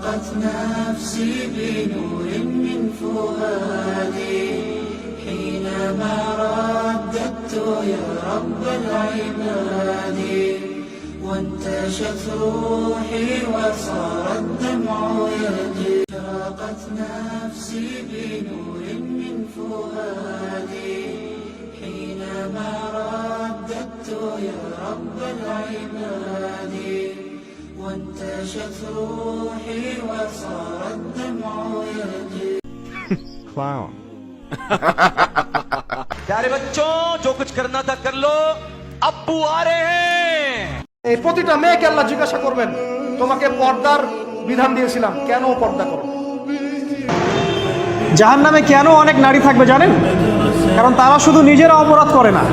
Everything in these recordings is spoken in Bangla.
أشرقت نفسي بنور من فؤادي. حينما رددت يا رب العباد وانتشت روحي وصار الدمع يجري. أشرقت نفسي بنور من فؤادي. حينما رددت يا رب العباد وانتشت روحي وصار الدمع يجري clown. प्यारे बच्चों जो कुछ करना था कर लो अब्बू आ रहे हैं এই প্রতিটা মেয়েকে আল্লাহ জিজ্ঞাসা করবেন তোমাকে পর্দার বিধান দিয়েছিলাম কেন পর্দা করো জাহান নামে কেন অনেক নারী থাকবে জানেন কারণ তারা শুধু নিজেরা অপরাধ করে না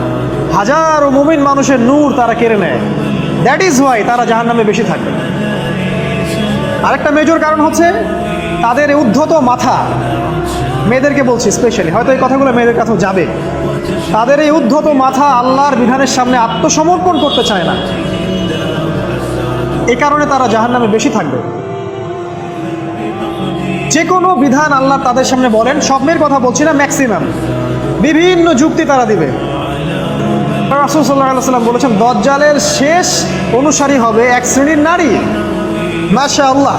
হাজারো মুমিন মানুষের নূর তারা কেড়ে নেয় দ্যাট ইজ ওয়াই তারা জাহান নামে বেশি থাকবে আরেকটা মেজর কারণ হচ্ছে তাদের উদ্ধত মাথা। মেয়েদেরকে বলছি স্পেশালি হয়তো এই কথাগুলো মেয়েদের কাছেও যাবে। তাদের এই উদ্ধত মাথা আল্লাহর বিধানের সামনে আত্মসমর্পণ করতে চায় না। এ কারণে তারা জাহান নামে বেশি থাকবে। যে কোনো বিধান আল্লাহ তাদের সামনে বলেন, সব মেয়ের কথা বলছি না ম্যাক্সিমাম বিভিন্ন যুক্তি তারা দিবে। রাসুল সাল্লাহ সাল্লাম বলেছেন, দজ্জালের শেষ অনুসারী হবে এক শ্রেণির নারী। মাশা আল্লাহ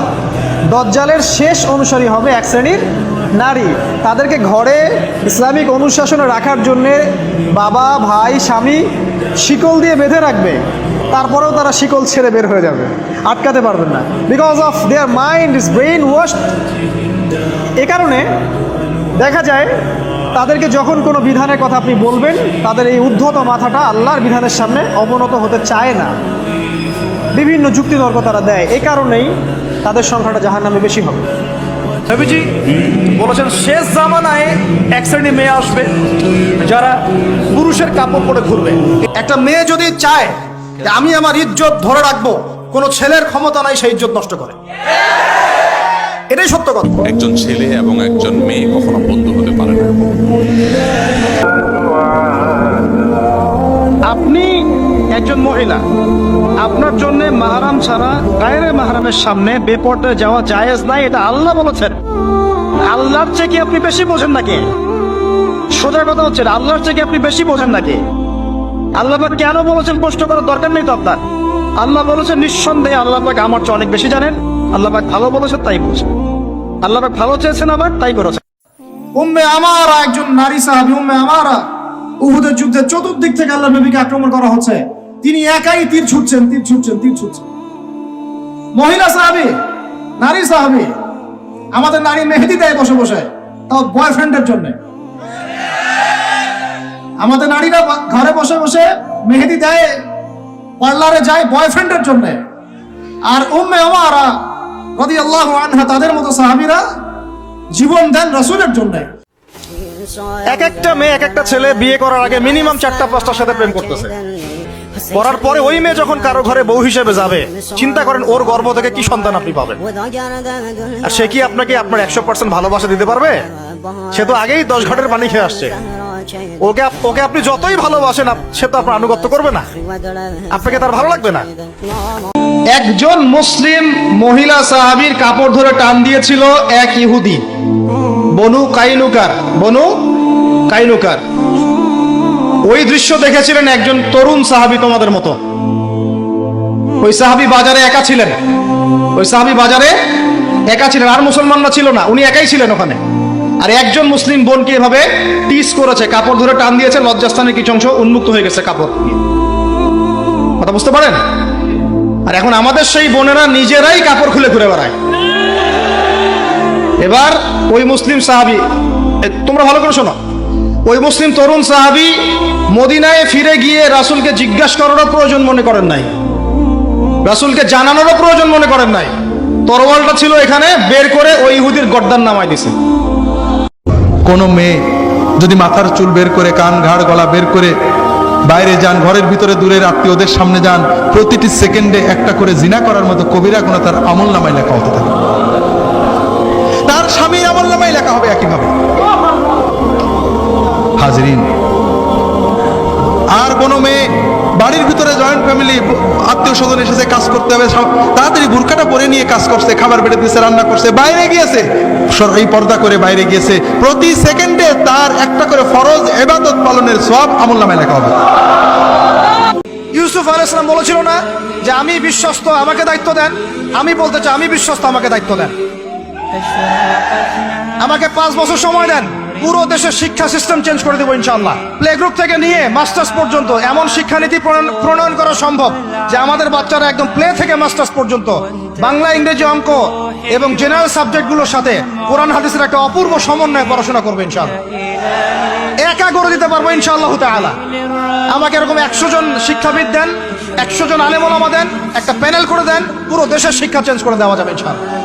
দজ্জালের শেষ অনুসারী হবে এক শ্রেণির নারী। তাদেরকে ঘরে ইসলামিক অনুশাসনে রাখার জন্যে বাবা, ভাই, স্বামী শিকল দিয়ে বেঁধে রাখবে। তারপরেও তারা শিকল ছেড়ে বের হয়ে যাবে। আটকাতে পারবেন না। Because of their mind is brainwash এ কারণে দেখা যায়, তাদেরকে যখন কোনো বিধানের কথা আপনি বলবেন, তাদের এই উদ্ধত মাথাটা আল্লাহর বিধানের সামনে অবনত হতে চায় না। বিভিন্ন যুক্তিতর্ক তারা দেয়। এই কারণেই তাদের সংখ্যাটা জাহার নামে বেশি হবে। নবীজি বলেছেন শেষ জামানায় এক শ্রেণি মেয়ে আসবে যারা পুরুষের কাপড় পরে ঘুরবে। একটা মেয়ে যদি চায় যে আমি আমার ইজ্জত ধরে রাখব কোনো ছেলের ক্ষমতা নাই সেই ইজ্জত নষ্ট করে। এটাই সত্য কথা। একজন ছেলে এবং একজন মেয়ে কখনো বন্ধু হতে পারে না। আপনি একজন মহিলা। আপনার জন্য মাহারাম ছাড়া গায়ের মাহারামের সামনে বেপর্দায় যাওয়া জায়েজ নাই, এটা আল্লাহ বলেছেন। আল্লাহর চেয়ে কি আপনি বেশি বোঝেন নাকি? সোজা কথা হচ্ছে, আল্লাহর চেয়ে কি আপনি বেশি বোঝেন নাকি? আল্লাহ কেন বলেছেন প্রশ্ন করার দরকার নেই তো আপনার? আল্লাহ বলেছেন, নিঃসন্দেহে আল্লাহ পাক আমার চেয়ে অনেক বেশি জানেন। আল্লাহ পাক ভালো বলেছেন, তাই বলছেন। আল্লাহ পাক ভালো চেয়েছেন আবার তাই করেছেন উম্মে আমারা একজন নারী সাহাবী, উম্মে আমারা উহুদের যুদ্ধে চতুর্দিক থেকে আল্লাহ নবীকে আক্রমণ করা হচ্ছে। তিনি একাই তীর ছুটছেন তীর ছুটছেন তীর ছুটছেন। মহিলা সাহাবি, নারী সাহাবি, আমাদের নারী মেহেদি দেয় বসে বসে, তাও বয়ফ্রেন্ডের জন্য। আমাদের নারীরা ঘরে বসে বসে মেহেদি দেয়, পার্লারে যায় বয়ফ্রেন্ডের জন্য। আর উম্মে আমারা রাদিয়াল্লাহু আনহা, তাদের মতো সাহাবীরা জীবন দেন রসুলের জন্য। এক একটা মেয়ে, এক একটা ছেলে বিয়ে করার আগে মিনিমাম চারটা, পাঁচটার সাথে প্রেম করতেছে। করার পরে ওই মেয়ে যখন কারও ঘরে বউ হিসেবে যাবে চিন্তা করেন ওর গর্ব থেকে কি সন্তান আপনি পাবেন? আর সে কি আপনাকে আপনার একশো পার্সেন্ট ভালোবাসা দিতে পারবে? সে তো আগেই দশ ঘাটের পানি খেয়ে আসছে। ওকে ওকে আপনি যতই ভালোবাসেন সে তো আপনার আনুগত্য করবে না। আপনাকে তার ভালো লাগবে না? একজন মুসলিম মহিলা সাহাবীর কাপড় ধরে টান দিয়েছিল এক ইহুদি। বনু কাইনুকার। বনু কাইনুকার। ওই দৃশ্য দেখেছিলেন একজন তরুণ সাহাবী তোমাদের মতো। ওই সাহাবী বাজারে একা ছিলেন। ওই সাহাবী বাজারে একা ছিলেন, আর মুসলমানরা ছিল না, উনি একাই ছিলেন ওখানে। আর একজন মুসলিম বোনকে এভাবে টিস করেছে, কাপড় ধরে টান দিয়েছে, লজ্জাস্থানের কিছু অংশ উন্মুক্ত হয়ে গেছে কাপড়। কথা বুঝতে পারেন? আর এখন আমাদের সেই বোনেরা নিজেরাই কাপড় খুলে ঘুরে বেড়ায়। এবার ওই মুসলিম সাহাবি তোমরা ভালো করে শোনো। ওই মুসলিম তরুণ সাহাবি মদিনায় ফিরে গিয়ে রাসূলকে জিজ্ঞাসা করারও প্রয়োজন মনে করেন নাই। রাসূলকে জানানোরও প্রয়োজন মনে করেন নাই। তরোয়ালটা ছিল এখানে, বের করে ওই ইহুদির গর্দান নামায় দিছে। কোনো মেয়ে যদি মাথার চুল বের করে, কান, ঘাড়, গলা বের করে বাইরে যান, ঘরের ভিতরে দূরের আত্মীয়দের সামনে যান, প্রতিটি সেকেন্ডে একটা করে জিনা করার মতো কবিরা গুণা তার আমল নামায় লেখা হতে থাকে। তার স্বামীর আমল নামায় লেখা হবে একইভাবে। হাজরিন। আর কোনো মেয়ে, বাড়ির ভিতরে জয়েন্ট ফ্যামিলি আত্মীয় স্বজন এসেছে, কাজ করতে হবে তাড়াতাড়ি বুরকাটা পরে নিয়ে কাজ করছে, খাবার বেড়ে দিয়েছে রান্না করছে, বাইরে গিয়েছে। এই পর্দা করে বাইরে গিয়েছে। প্রতি সেকেন্ডে তার একটা করে ফরজ এবাদত পালনের সব আমল নামে লেখা হবে। ইউসুফ আলাইসালাম বলেছিল না যে, আমি বিশ্বস্ত, আমাকে দায়িত্ব দেন। আমি বলতে চাই, আমি বিশ্বস্ত, আমাকে দায়িত্ব দেন। আমাকে পাঁচ বছর সময় দেন। পুরো দেশের শিক্ষা সিস্টেম চেঞ্জ করে দেবো ইনশাল্লাহ প্লে গ্রুপ থেকে নিয়ে মাস্টার্স পর্যন্ত এমন শিক্ষানীতি প্রণয়ন- করা সম্ভব যে আমাদের বাচ্চারা একদম প্লে থেকে মাস্টার্স পর্যন্ত বাংলা, ইংরেজি, অঙ্ক এবং জেনারেল সাবজেক্টগুলোর সাথে কোরআন, হাদিসের একটা অপূর্ব সমন্বয়ে পড়াশোনা করবে ইনশাল্লাহ একা করে দিতে পারব ইনশাআল্লাহ তাআলা। আমাকে এরকম একশো জন শিক্ষাবিদ দেন, একশো জন আলেমোলামা দেন, একটা প্যানেল করে দেন, পুরো দেশের শিক্ষা চেঞ্জ করে দেওয়া যাবে ইনশাআল্লাহ।